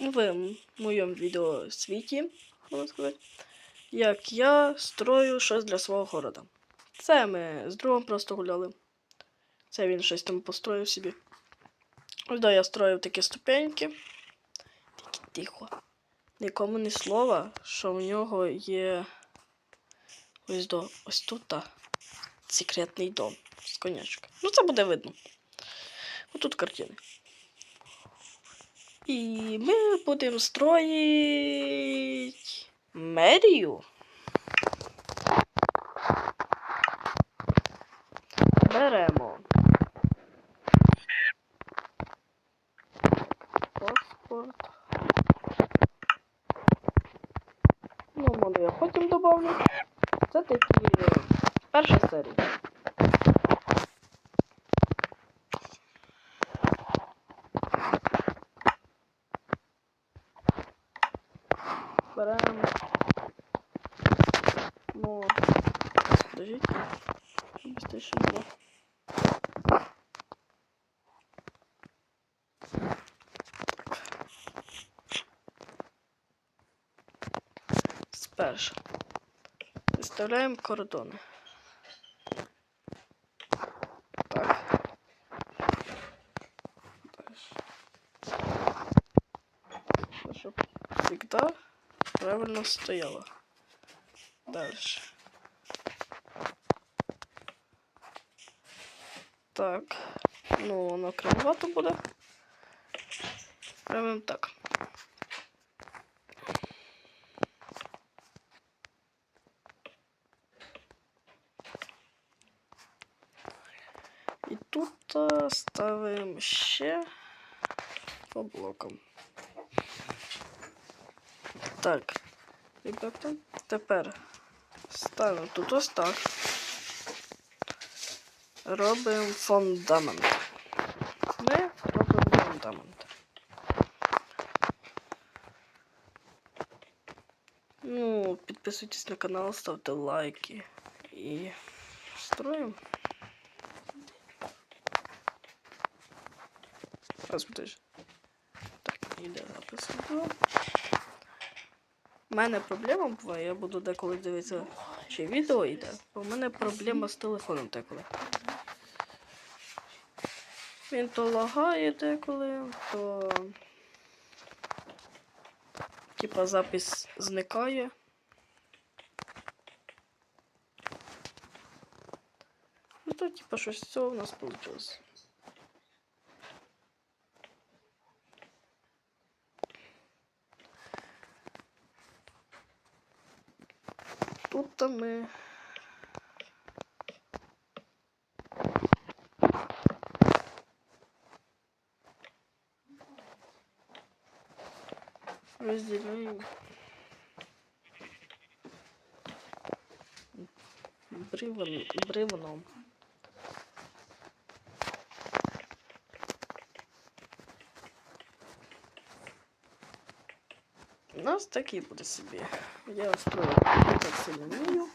в моєму відео світі, сказати, як я строю щось для свого города. Це ми з другом просто гуляли. Це він щось там построїв собі. Ось да, я строїв такі ступеньки. Тільки тихо. Нікому ні слова, що в нього є. Ось до ось тут та, секретний дом з конячка. Ну, це буде видно. Отут картини. І ми будемо строїти мерію. Беремо. Паспорт. Ну, я потім добавлю. Це такі е, перша серія. Беремо. Ну, подождите. PlayStation 2. Спершу виставляємо кордони. Правильно стояло. Дальше. Так. Ну, воно кривовато буде. Робимо так. І тут е, ставимо ще по блокам. Так, ребята, тепер ставимо тут ось так. Робимо фундамент. Ми робимо фундамент. Ну, підписуйтесь на канал, ставте лайки і строїмо. Будеш. Так, іде запис. У мене проблема буває, я буду деколи дивитися, чи відео йде. Бо в мене проблема з телефоном деколи. Він то лагає деколи, то. Типа запис зникає. Ну то типа щось з цього в нас вийшло. Тут Разделяем. Розділяємо. Бривон, бривном. У нас такий буде собі. Я строю так сильно вмію.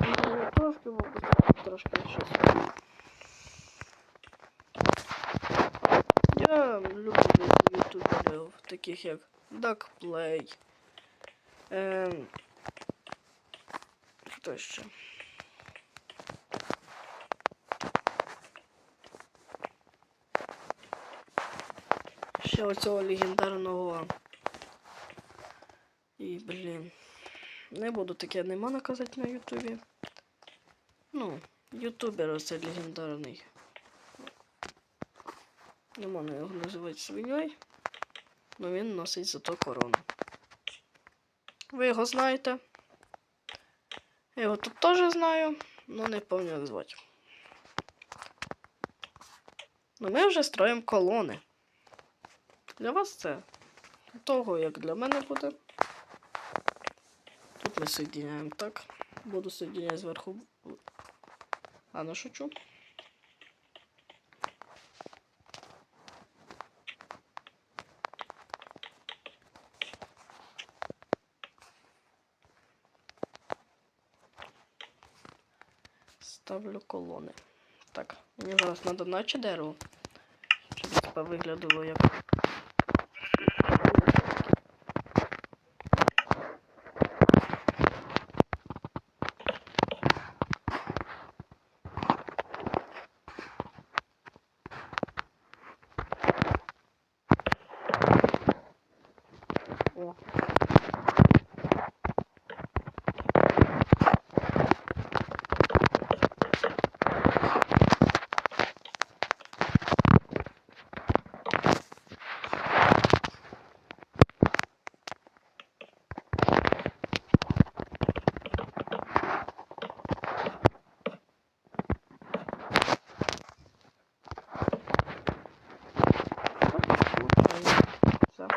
Ну, Трошки мабуть, трошки щось. Я люблю ютуберів, таких як Duckplay. Ем, хто ще? Ще оцього легендарного. І, блін. Не буду таке нема наказати на Ютубі. Ну, ютубер оце легендарний. Не можна його називати свиньою. але він носить зато корону. Ви його знаєте. Я його тут теж знаю, але не пам'ятаю як звати. Ну ми вже строїмо колони. Для вас це того, як для мене буде. Тут ми соединяємо так. Буду соединяти зверху. А, не шучу. ставлю колони. Так, мені зараз треба наче дерево. Щоб типа виглядало як. О. Все.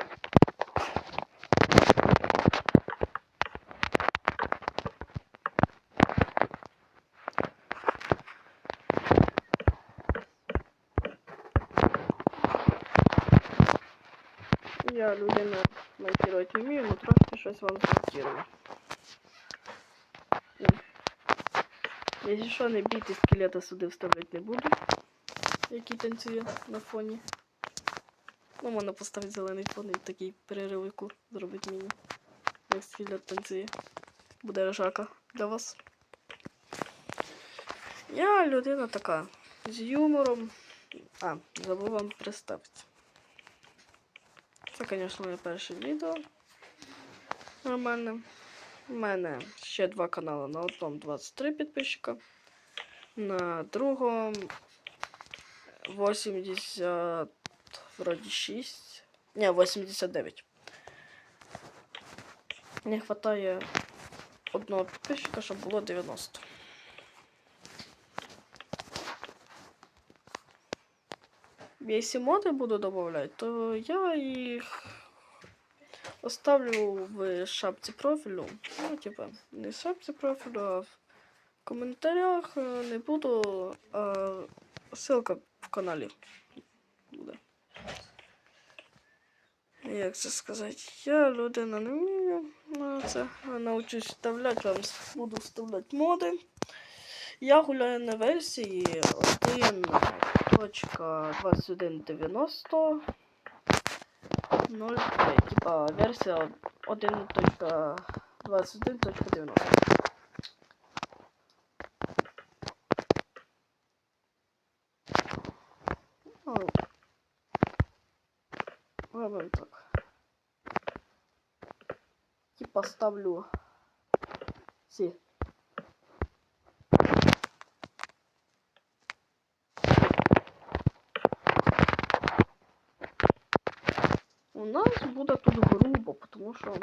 Людина монтувати вмію, але трошки щось вам змонтирую. Якщо що, не бійте, скелета сюди вставляти не буду. Який танцює на фоні. Ну, можна поставити зелений фон і такий переривику зробити мені. Як скелет танцює. Буде ржака для вас. Я людина така. З юмором. А, забув вам представити. Це, звісно, моє перше відео. Нормальне. У мене ще два канали. На одному 23 підписчика. На другому 80 вроді 6. Ні, 89. Не вистачає одного підписчика, щоб було 90. Если моды буду добавлять, то я их оставлю в шапці профілю. Ну, типа, не в шапці профілю, а в коментарях е, не буду. А ссылка в каналі буде. Як це сказати? Я людина не вмію на це. Научусь вставляти, вам буду вставляти моди. Я гуляю на версії 1.2190 0.5. Типа версія 1.21.90. Ну, Робимо так. Типа ставлю ці. нас буде тут грубо, тому що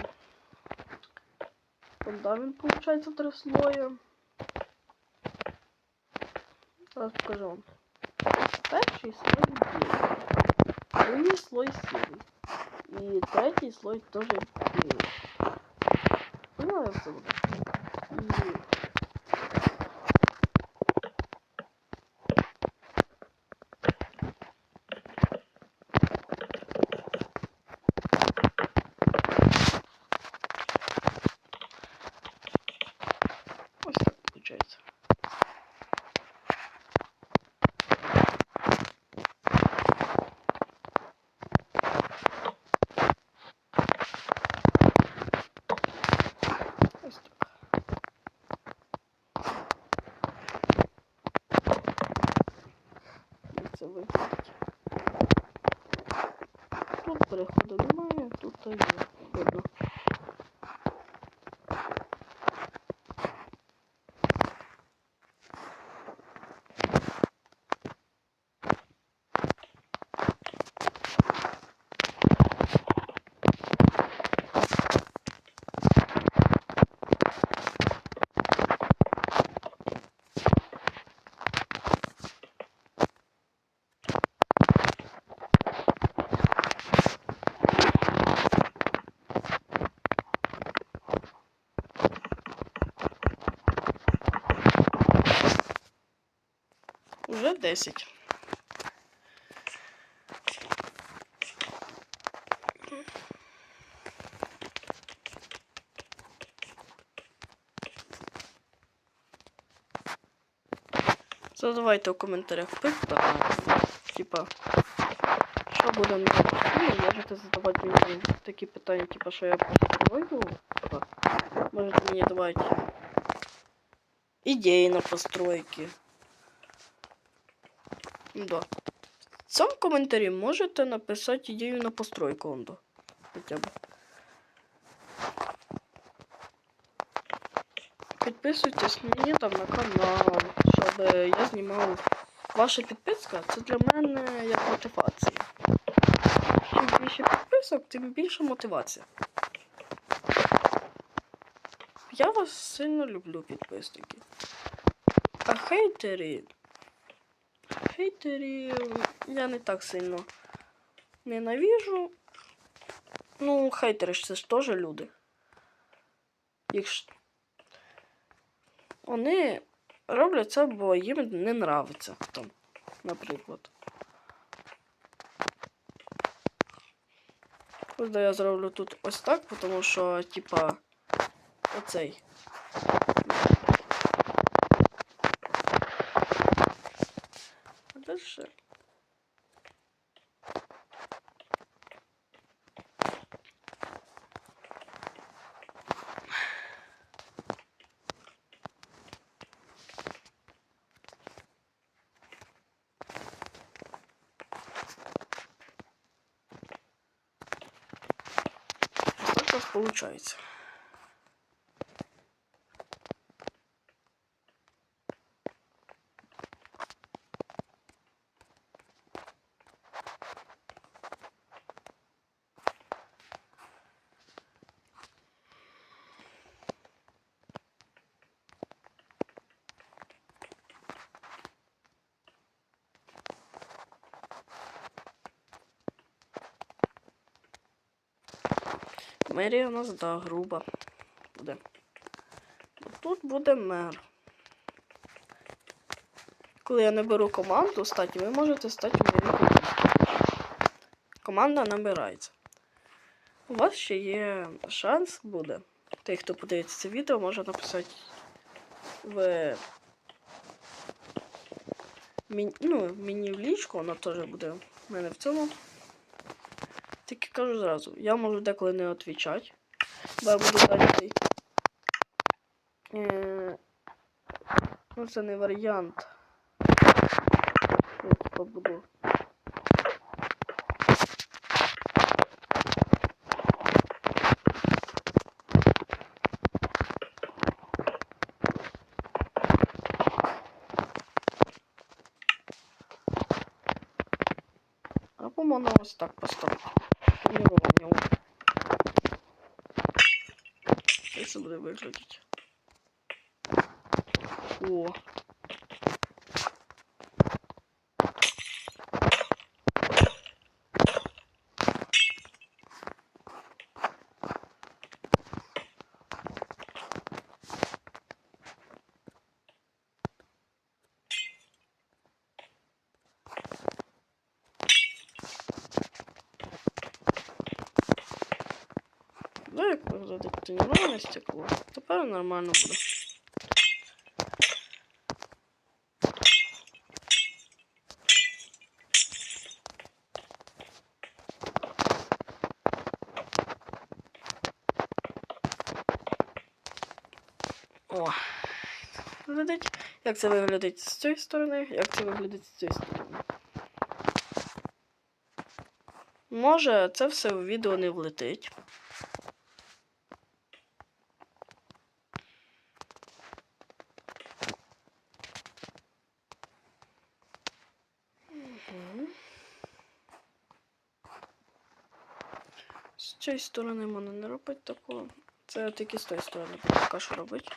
фундамент получается в три слоя. Зараз покажу вам. Перший слой білий, другий слой сірий. І третій слой теж білий. Поняли, як це буде? І Як? Тут переходу немає, тут є. Видно. Уже 10. Задавайте у коментарях питання. Типа, що буде на ну, можете задавати мені такі питання, типа, що я построю. Можете мені давати ідеї на постройки. Да. В цьому коментарі можете написати ідею на постройку ондо. Хоча б. Підписуйтесь мені там на канал, щоб я знімав. Ваша підписка це для мене як мотивація. Чим більше підписок, тим більше мотивація. Я вас сильно люблю, підписники. А хейтери. Хейтерів я не так сильно ненавижу. Ну, хейтери ж це ж теж люди. Ж... Вони роблять це, бо їм не нравиться там, наприклад. Ось я зроблю тут ось так, тому що, типа, оцей. А дальше. Ось так Мерія у нас, да, груба буде. Тут буде мер. Коли я не беру команду статі, ви можете стати в. Команда набирається. У вас ще є шанс буде. Той, хто подивиться це відео, може написати в мені, ну, мені в лічку, воно теж буде в мене в цьому. Тільки кажу зразу, я можу деколи не відповідати, бо я буду зайнятий. Е, ну, це не варіант. Я типа буду. Або можна ось так поставити. Тренування. Як це буде виглядати? О. Ну, як виглядить тренувальне стекло. Тепер нормально буде. О. Виглядить. Як це виглядить з цієї сторони, як це виглядить з цієї сторони. Може, це все в відео не влетить. Цієї сторони можна не робити такого. Це тільки з тої сторони робити.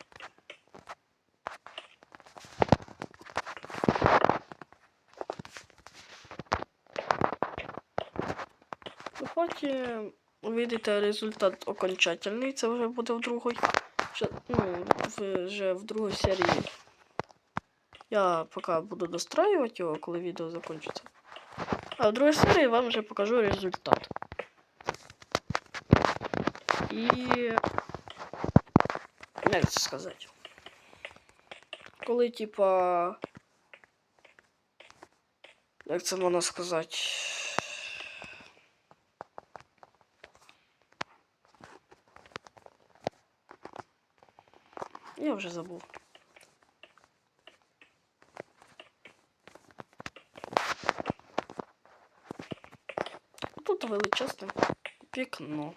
Ну, Потім увидите результат окончательний, це вже буде в другій. Ну, вже в другій серії. Я поки буду достроювати його, коли відео закінчиться. А в другій серії вам вже покажу результат. І. Як це сказати? Коли, типа. Як це можна сказати? Я вже забув. Тут величезне вікно.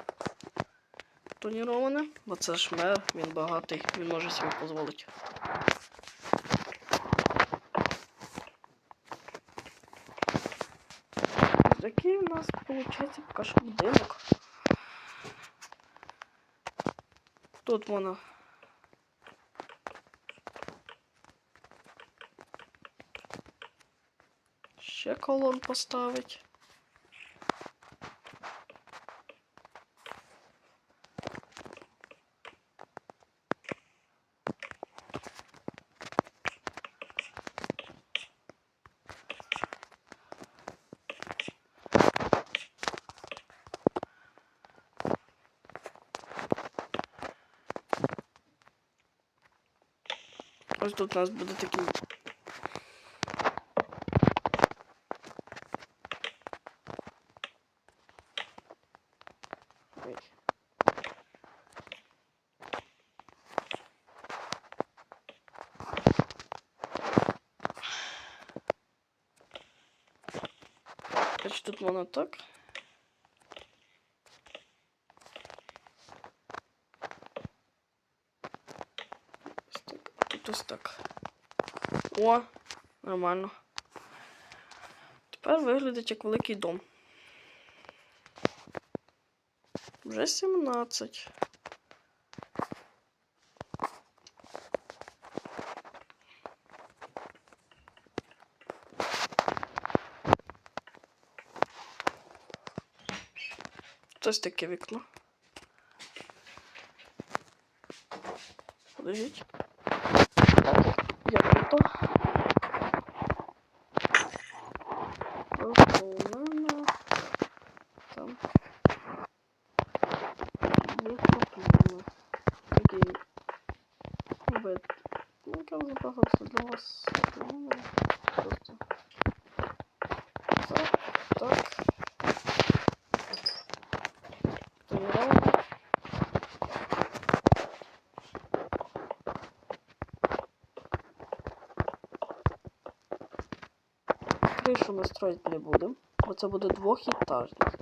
Тоніроване, бо це ж мер, він багатий, він може собі дозволити. Такий у нас виходить поки що будинок. Тут можна ще колон поставить. Тут у нас буде такий. Ой. Значить, тут воно так. О, нормально. Тепер виглядить як великий дом. Вже 17. Тут таке вікно. Подождіть. Так, як то? Просто у мене там є проблеми. Такий вид. Ну, вже для вас. Просто. Так, так. Тоніровано. Кришу ми не будемо, бо це буде двохітажний.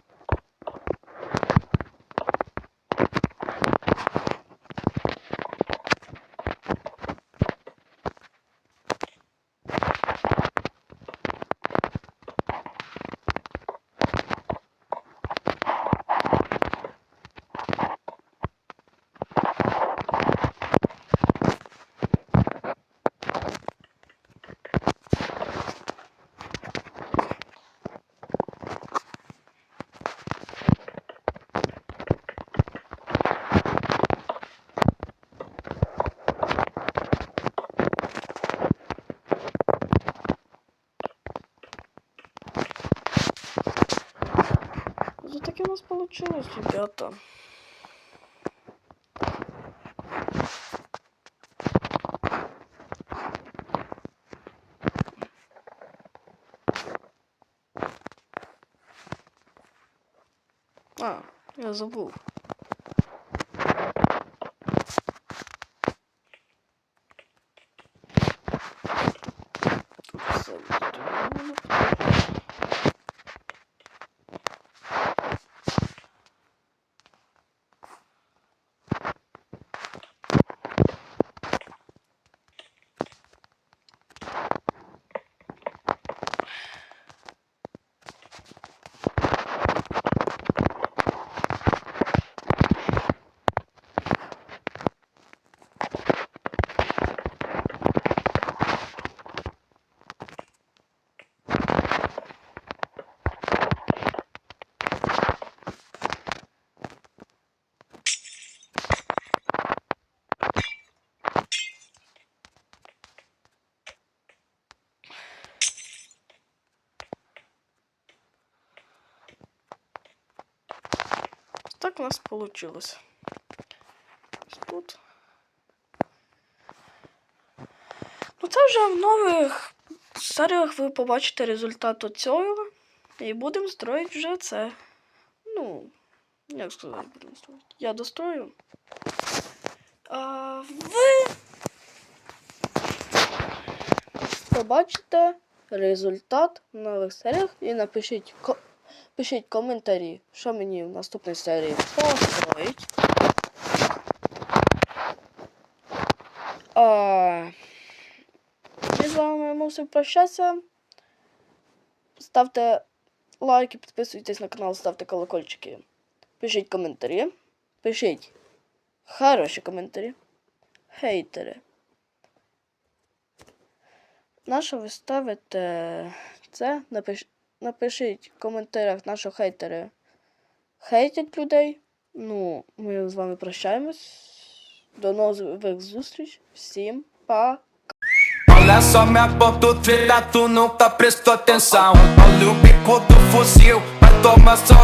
Получилось, ребята. А, я забыл. У нас получилось. Тут. Ну це вже в нових серіях ви побачите результат цього. І будемо строїти вже це. Ну, як сказати, будемо строїти. Я дострою. А ви побачите результат в нових серіях і напишіть, пишіть коментарі, що мені в наступній серії построїть. А, ми з вами мусимо прощатися. Ставте лайки, підписуйтесь на канал, ставте колокольчики. Пишіть коментарі. Пишіть хороші коментарі. Хейтери. На що ви ставите це? Напиш... Напишіть в коментарях, наші хейтери хейтять людей. Ну, ми з вами прощаємось. До нових зустріч. Всім па! Olha só minha treta, tu nunca prestou atenção. Olha o bico do fuzil, vai tomar só